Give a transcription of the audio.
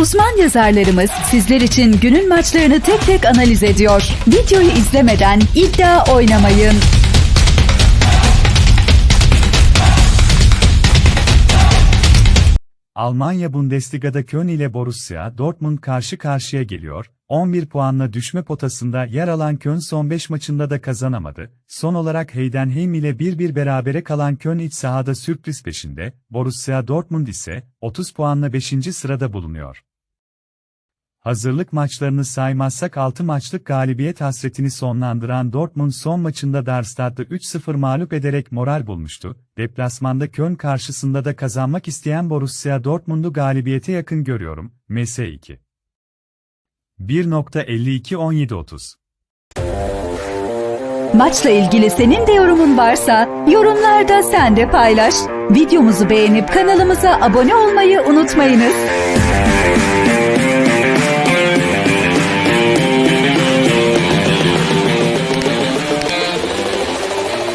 Uzman yazarlarımız sizler için günün maçlarını tek tek analiz ediyor. Videoyu izlemeden iddia oynamayın. Almanya Bundesliga'da Köln ile Borussia Dortmund karşı karşıya geliyor. 11 puanla düşme potasında yer alan Köln son 5 maçında da kazanamadı. Son olarak Heidenheim ile 1-1 berabere kalan Köln iç sahada sürpriz peşinde, Borussia Dortmund ise 30 puanla 5. sırada bulunuyor. Hazırlık maçlarını saymazsak 6 maçlık galibiyet hasretini sonlandıran Dortmund son maçında Darmstadt'ı 3-0 mağlup ederek moral bulmuştu. Deplasmanda Köln karşısında da kazanmak isteyen Borussia Dortmund'u galibiyete yakın görüyorum. MS2 1.52-17-30 Maçla ilgili senin de yorumun varsa yorumlarda sen de paylaş. Videomuzu beğenip kanalımıza abone olmayı unutmayınız.